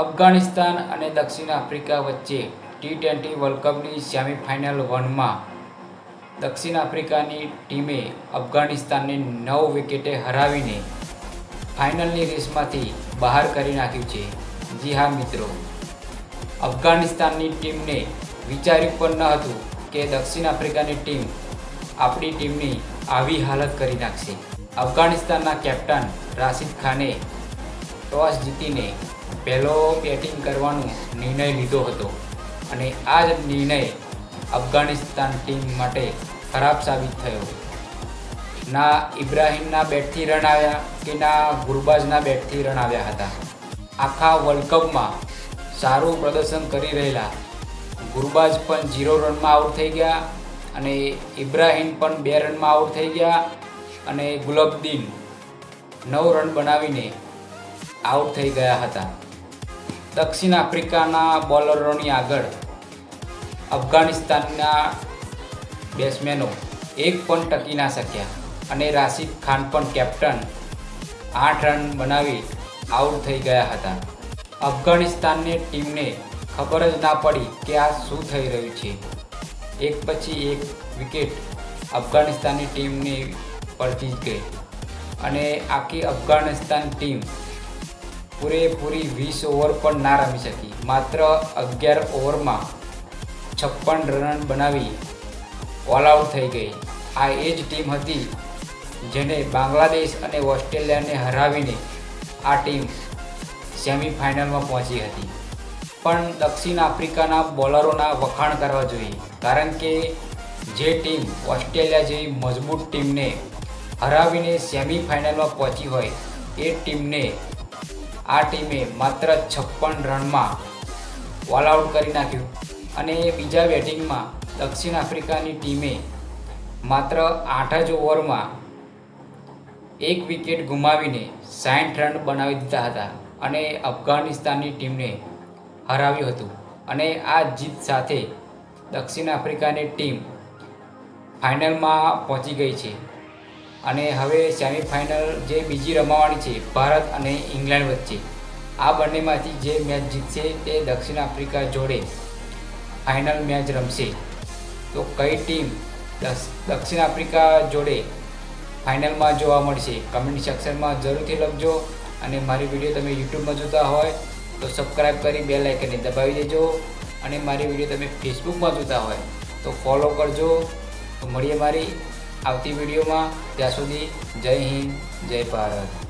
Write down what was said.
અફઘાનિસ્તાન અને દક્ષિણ આફ્રિકા વચ્ચે ટી ટ્વેન્ટી વર્લ્ડ કપની સેમિફાઇનલ વનમાં દક્ષિણ આફ્રિકાની ટીમે અફઘાનિસ્તાનને નવ વિકેટે હરાવીને ફાઇનલની રેસમાંથી બહાર કરી નાખ્યું છે. જી હા, મિત્રો. અફઘાનિસ્તાનની ટીમને વિચાર્યું પણ ન હતું કે દક્ષિણ આફ્રિકાની ટીમ આપણી ટીમની આવી હાલત કરી નાખશે. અફઘાનિસ્તાનના કેપ્ટન રાશિદ ખાને ટોસ જીતીને પહેલો બેટિંગ કરવાનો નિર્ણય લીધો હતો અને આ જ નિર્ણય અફઘાનિસ્તાન ટીમ માટે ખરાબ સાબિત થયો. ના ઇબ્રાહિમના બેટથી રન આવ્યા કે ના ગુરબાઝના બેટથી રન આવ્યા હતા. આખા વર્લ્ડ કપમાં સારું પ્રદર્શન કરી રહેલા ગુરબાઝ પણ ઝીરો રનમાં આઉટ થઈ ગયા અને ઇબ્રાહિમ પણ બે રનમાં આઉટ થઈ ગયા અને ગુલબદીન નવ રન બનાવીને આઉટ થઈ ગયા હતા. દક્ષિણ આફ્રિકાના બોલરોની આગળ અફઘાનિસ્તાનના બેટ્સમેનો એક પણ ટકી ના શક્યા અને રાશિદ ખાન પણ કેપ્ટન આઠ રન બનાવી આઉટ થઈ ગયા હતા. અફઘાનિસ્તાનની ટીમને ખબર જ ના પડી કે આ શું થઈ રહ્યું છે. એક પછી એક વિકેટ અફઘાનિસ્તાનની ટીમની પડતી જ ગઈ અને આખી અફઘાનિસ્તાન ટીમ પૂરેપૂરી વીસ ઓવર પણ ના રમી શકી. માત્ર અગિયાર ઓવરમાં છપ્પન રન બનાવી ઓલ આઉટ થઈ ગઈ. આ એ જ ટીમ હતી જેને બાંગ્લાદેશ અને ઓસ્ટ્રેલિયાને હરાવીને આ ટીમ સેમિફાઇનલમાં પહોંચી હતી. પણ દક્ષિણ આફ્રિકાના બોલરોના વખાણ કરવા જોઈએ, કારણ કે જે ટીમ ઓસ્ટ્રેલિયા જેવી મજબૂત ટીમને હરાવીને સેમિફાઇનલમાં પહોંચી હોય, એ ટીમને આ ટીમે માત્ર છપ્પન રનમાં ઓલ આઉટ કરી નાખ્યું. અને બીજા બેટિંગમાં દક્ષિણ આફ્રિકાની ટીમે માત્ર આઠ જ ઓવરમાં એક વિકેટ ગુમાવીને સાઠ રન બનાવી દીધા હતા અને અફઘાનિસ્તાનની ટીમને હરાવ્યું હતું. અને આ જીત સાથે દક્ષિણ આફ્રિકાની ટીમ ફાઇનલમાં પહોંચી ગઈ છે. અને હવે સેમિફાઇનલ જે બીજી રમાવાની છે, ભારત અને ઇંગ્લેન્ડ વચ્ચે. આ બંનેમાંથી જે મેચ જીતશે તે દક્ષિણ આફ્રિકા જોડે ફાઇનલ મેચ રમશે. તો કઈ ટીમ દક્ષિણ આફ્રિકા જોડે ફાઇનલમાં જોવા મળશે? કમેન્ટ સેક્શનમાં જરૂરથી લખજો. અને મારી વીડિયો તમે યુટ્યુબમાં જોતા હોય તો સબસ્ક્રાઈબ કરી બે લાઇકને દબાવી દેજો. અને મારી વીડિયો તમે ફેસબુકમાં જોતા હોય તો ફોલો કરજો. તો મળીએ મારી આવતી વિડીયોમાં ત્યાં સુધી જય હિન્દ જય ભારત.